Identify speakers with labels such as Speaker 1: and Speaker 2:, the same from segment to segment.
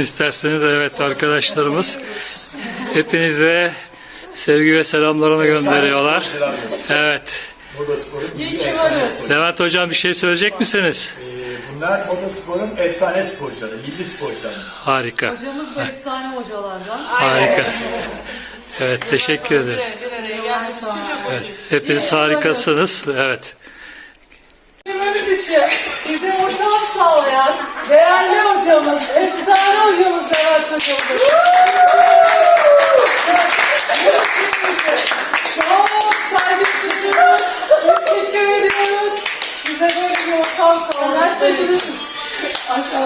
Speaker 1: isterseniz. Evet arkadaşlarımız hepinize sevgi ve selamlarını gönderiyorlar. Evet. Levent Hocam bir şey söyleyecek misiniz?
Speaker 2: Ee, Bunlar Moda Spor'un efsane sporcuları, milli sporcularımız.
Speaker 1: Harika.
Speaker 3: Hocamız da efsane hocalardan.
Speaker 1: Harika. Evet teşekkür ederiz. Evet, hepiniz harikasınız. Evet.
Speaker 3: İçin bize ortam sağlayan değerli hocamız, efsane hocamız Levent hocamız. Çok saygı sunuyoruz. Teşekkür ediyoruz. Bize böyle bir ortam sağladınız.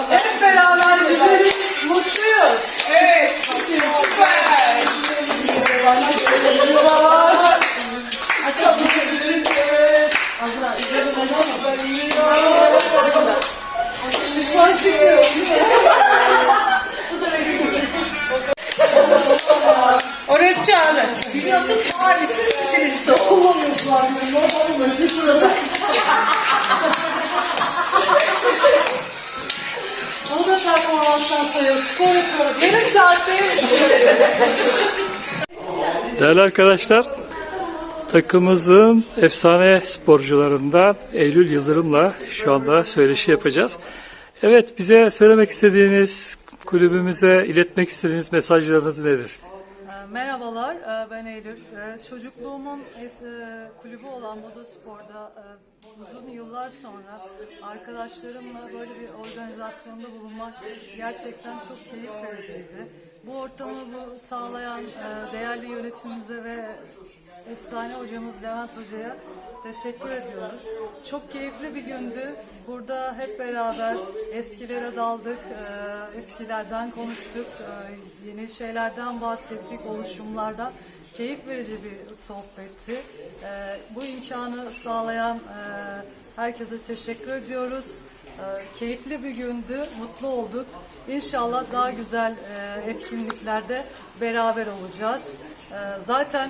Speaker 3: Hep beraber Biliyorsun Paris'in stilisti o. Kullanıyorsun abi. Normalde böyle şurada. Onu da performanstan sayıyoruz. Spor yapıyoruz. Yarım saatte
Speaker 1: Değerli arkadaşlar, takımımızın efsane sporcularından Eylül Yıldırım'la şu anda söyleşi yapacağız. Evet, bize söylemek istediğiniz, kulübümüze iletmek istediğiniz mesajlarınız nedir?
Speaker 3: Ee, Merhabalar, ee, ben Eylül. Ee, Çocukluğumun es- e, kulübü olan Moda Spor'da e, uzun yıllar sonra arkadaşlarımla böyle bir organizasyonda bulunmak gerçekten çok keyif vericiydi. Bu ortamı bu sağlayan e, değerli yönetimimize ve efsane hocamız Levent Hoca'ya teşekkür ediyoruz. Çok keyifli bir gündü. Burada hep beraber eskilere daldık, e, eskilerden konuştuk, e, yeni şeylerden bahsettik, oluşumlardan. Keyif verici bir sohbetti. E, bu imkanı sağlayan e, herkese teşekkür ediyoruz. E, keyifli bir gündü, mutlu olduk. İnşallah daha güzel e, etkinliklerde beraber olacağız. E, zaten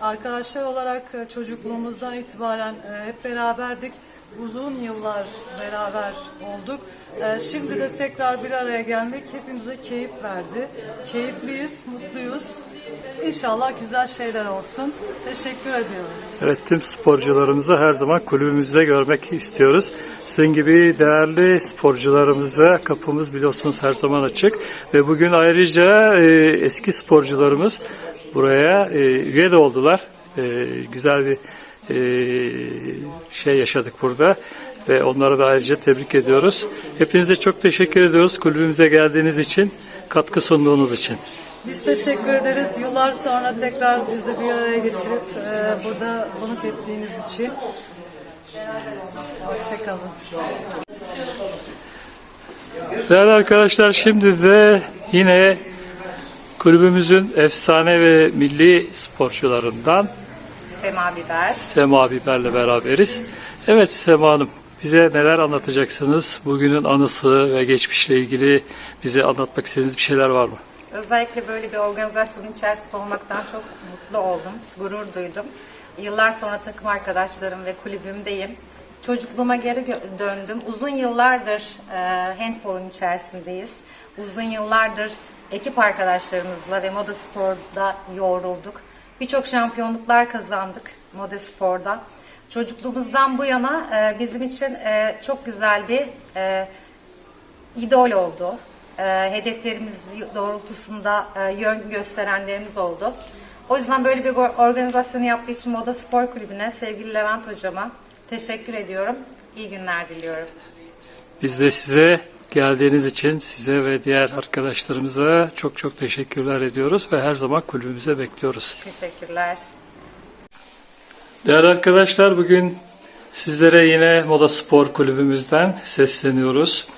Speaker 3: Arkadaşlar olarak e, çocukluğumuzdan itibaren e, hep beraberdik. Uzun yıllar beraber olduk. E, Şimdi de tekrar bir araya gelmek hepimize keyif verdi. Keyifliyiz, mutluyuz. İnşallah güzel şeyler olsun. Teşekkür ediyorum.
Speaker 1: Evet, tüm sporcularımızı her zaman kulübümüzde görmek istiyoruz. Sizin gibi değerli sporcularımıza kapımız biliyorsunuz her zaman açık. Ve bugün ayrıca e, eski sporcularımız buraya e, üye de oldular. E, güzel bir e, şey yaşadık burada. Ve onlara da ayrıca tebrik ediyoruz. Hepinize çok teşekkür ediyoruz kulübümüze geldiğiniz için, katkı sunduğunuz için.
Speaker 3: Biz teşekkür ederiz. Yıllar sonra tekrar bizi bir araya getirip e, burada konuk ettiğiniz için. Hoşçakalın.
Speaker 1: Değerli arkadaşlar şimdi de yine kulübümüzün efsane ve milli sporcularından
Speaker 4: Sema Biber.
Speaker 1: Sema Biber'le beraberiz. Evet Sema Hanım bize neler anlatacaksınız? Bugünün anısı ve geçmişle ilgili bize anlatmak istediğiniz bir şeyler var mı?
Speaker 4: Özellikle böyle bir organizasyonun içerisinde olmaktan çok mutlu oldum, gurur duydum. Yıllar sonra takım arkadaşlarım ve kulübümdeyim. Çocukluğuma geri döndüm. Uzun yıllardır e, handball'un içerisindeyiz. Uzun yıllardır ekip arkadaşlarımızla ve Moda Spor'da yoğrulduk. Birçok şampiyonluklar kazandık Moda Spor'da. Çocukluğumuzdan bu yana e, bizim için e, çok güzel bir e, idol oldu. Ee, hedeflerimiz doğrultusunda e, yön gösterenlerimiz oldu. O yüzden böyle bir or- organizasyonu yaptığı için Moda Spor Kulübü'ne sevgili Levent Hocama teşekkür ediyorum. İyi günler diliyorum.
Speaker 1: Biz de size geldiğiniz için size ve diğer arkadaşlarımıza çok çok teşekkürler ediyoruz ve her zaman kulübümüze bekliyoruz.
Speaker 4: Teşekkürler.
Speaker 1: Değerli arkadaşlar bugün sizlere yine Moda Spor Kulübümüzden sesleniyoruz.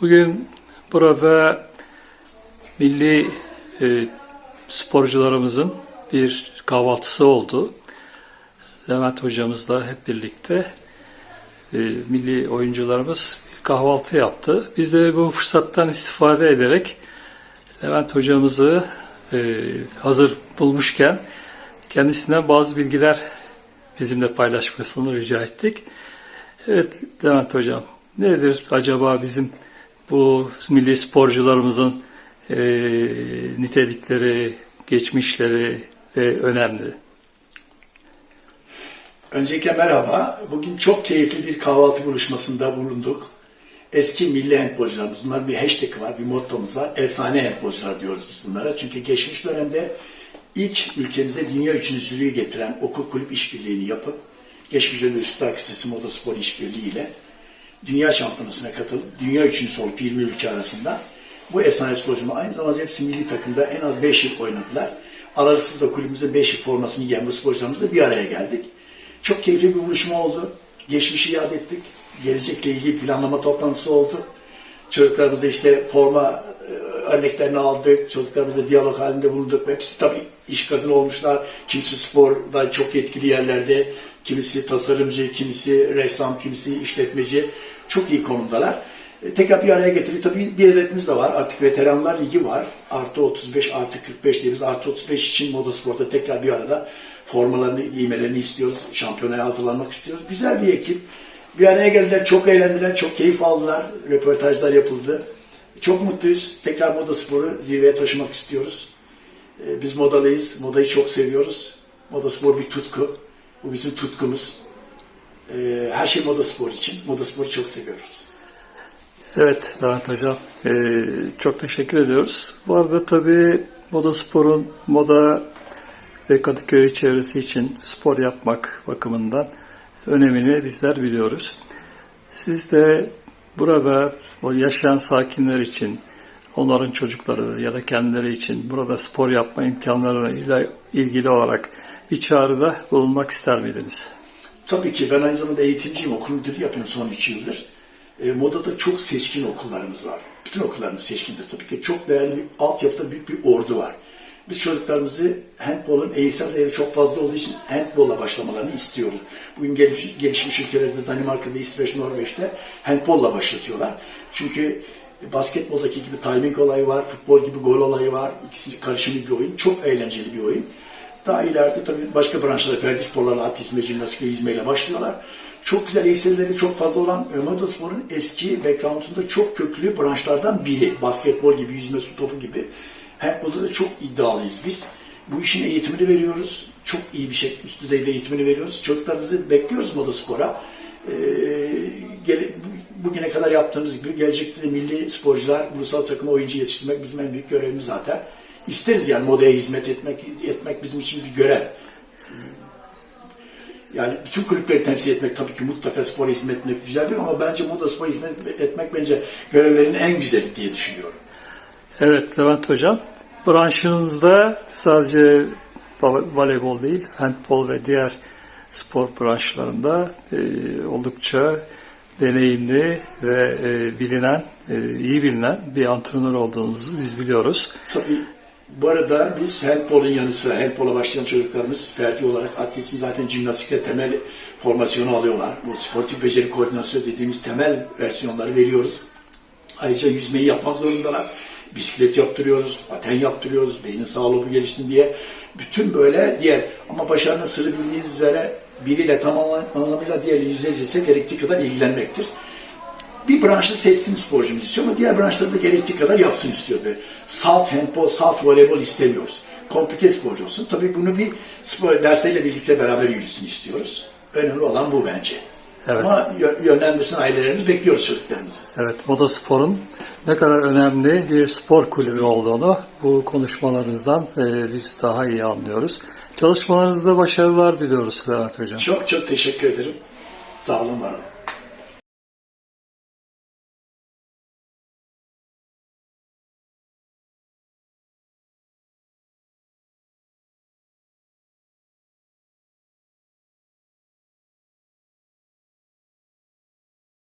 Speaker 1: Bugün burada milli e, sporcularımızın bir kahvaltısı oldu. Levent hocamızla hep birlikte e, milli oyuncularımız kahvaltı yaptı. Biz de bu fırsattan istifade ederek Levent hocamızı e, hazır bulmuşken kendisinden bazı bilgiler bizimle paylaşmasını rica ettik. Evet Levent Hocam, nedir acaba bizim bu milli sporcularımızın e, nitelikleri, geçmişleri ve önemli.
Speaker 2: Öncelikle merhaba. Bugün çok keyifli bir kahvaltı buluşmasında bulunduk. Eski milli handbolcularımız, bunların bir hashtag var, bir mottomuz var. Efsane handbolcular diyoruz biz bunlara. Çünkü geçmiş dönemde ilk ülkemize dünya üçüncülüğü getiren okul kulüp işbirliğini yapıp, geçmiş dönemde Üsküdar Lisesi Modaspor işbirliği ile dünya şampiyonasına katılıp dünya üçüncüsü olup 20 ülke arasında bu efsane sporcumuz aynı zamanda hepsi milli takımda en az 5 yıl oynadılar. Aralıksız da kulübümüzün 5 yıl formasını giyen bu sporcularımızla bir araya geldik. Çok keyifli bir buluşma oldu. Geçmişi yad ettik. Gelecekle ilgili planlama toplantısı oldu. Çocuklarımıza işte forma e, örneklerini aldık. Çocuklarımızla diyalog halinde bulunduk. Hepsi tabii iş kadını olmuşlar. Kimisi sporda çok yetkili yerlerde. Kimisi tasarımcı, kimisi ressam, kimisi işletmeci. Çok iyi konumdalar. E, Tekrar bir araya getirdik. Tabii bir hedefimiz de var. Artık Veteranlar Ligi var. Artı 35, artı 45 diye biz artı 35 için motosporta tekrar bir arada formalarını giymelerini istiyoruz. Şampiyonaya hazırlanmak istiyoruz. Güzel bir ekip. Bir araya geldiler, çok eğlendiler, çok keyif aldılar. Röportajlar yapıldı. Çok mutluyuz. Tekrar modasporu zirveye taşımak istiyoruz. E, Biz modalıyız. Modayı çok seviyoruz. Modaspor bir tutku. Bu bizim tutkumuz. E, Her şey modaspor için. Modasporu çok seviyoruz.
Speaker 1: Evet Levent Hocam, e, çok teşekkür ediyoruz. Bu arada tabii modasporun moda ve Kadıköy çevresi için spor yapmak bakımından önemini bizler biliyoruz. Siz de burada o yaşayan sakinler için, onların çocukları ya da kendileri için burada spor yapma imkanlarıyla ilgili olarak bir çağrıda bulunmak ister miydiniz?
Speaker 2: Tabii ki ben aynı zamanda eğitimciyim, okul müdürü yapıyorum son 3 yıldır. E, modada çok seçkin okullarımız var. Bütün okullarımız seçkindir tabii ki. Çok değerli bir altyapıda büyük bir ordu var. Biz çocuklarımızı handbolun eğitsel değeri çok fazla olduğu için handbolla başlamalarını istiyoruz. Bugün geliş- gelişmiş ülkelerde Danimarka'da, İsveç, Norveç'te handbolla başlatıyorlar. Çünkü basketboldaki gibi timing olayı var, futbol gibi gol olayı var. İkisi karışımı bir oyun. Çok eğlenceli bir oyun. Daha ileride tabii başka branşlarda ferdi sporlarla atletizm ve jimnastik yüzmeyle başlıyorlar. Çok güzel eğitimleri çok fazla olan e, motosporun eski background'unda çok köklü branşlardan biri. Basketbol gibi, yüzme, su topu gibi. Handbolda da çok iddialıyız biz. Bu işin eğitimini veriyoruz. Çok iyi bir şey, üst düzeyde eğitimini veriyoruz. Çocuklarımızı bekliyoruz motospora. Ee, gele- bu- bugüne kadar yaptığımız gibi gelecekte de milli sporcular, ulusal takıma oyuncu yetiştirmek bizim en büyük görevimiz zaten. İsteriz yani modaya hizmet etmek, etmek bizim için bir görev. Yani bütün kulüpleri temsil etmek tabii ki mutlaka spora hizmet etmek güzel bir ama bence moda spora hizmet etmek bence görevlerinin en güzeli diye düşünüyorum.
Speaker 1: Evet Levent Hocam, branşınızda sadece vo- voleybol değil, handbol ve diğer spor branşlarında e, oldukça deneyimli ve e, bilinen, e, iyi bilinen bir antrenör olduğunuzu biz biliyoruz.
Speaker 2: Tabii bu arada biz handbolun yanı sıra handbola başlayan çocuklarımız ferdi olarak atletizm zaten jimnastikte temel formasyonu alıyorlar. Bu sportif beceri koordinasyonu dediğimiz temel versiyonları veriyoruz. Ayrıca yüzmeyi yapmak zorundalar. Bisiklet yaptırıyoruz, paten yaptırıyoruz, beynin sağlığı gelişsin diye. Bütün böyle diğer ama başarının sırrı bildiğiniz üzere biriyle tam anlamıyla diğeriyle yüzeyce gerektiği kadar ilgilenmektir bir branşı seçsin sporcumuz istiyor ama diğer branşları da gerektiği kadar yapsın istiyor. Böyle salt handball, salt voleybol istemiyoruz. Komplike sporcu olsun. Tabii bunu bir spor dersleriyle birlikte beraber yürüsün istiyoruz. Önemli olan bu bence.
Speaker 1: Evet.
Speaker 2: Ama yö- yönlendirsin ailelerimiz, bekliyoruz çocuklarımızı.
Speaker 1: Evet, motosporun ne kadar önemli bir spor kulübü olduğunu bu konuşmalarınızdan e, biz daha iyi anlıyoruz. Çalışmalarınızda başarılar diliyoruz Levent Hocam.
Speaker 2: Çok çok teşekkür ederim. Sağ olun, var olun.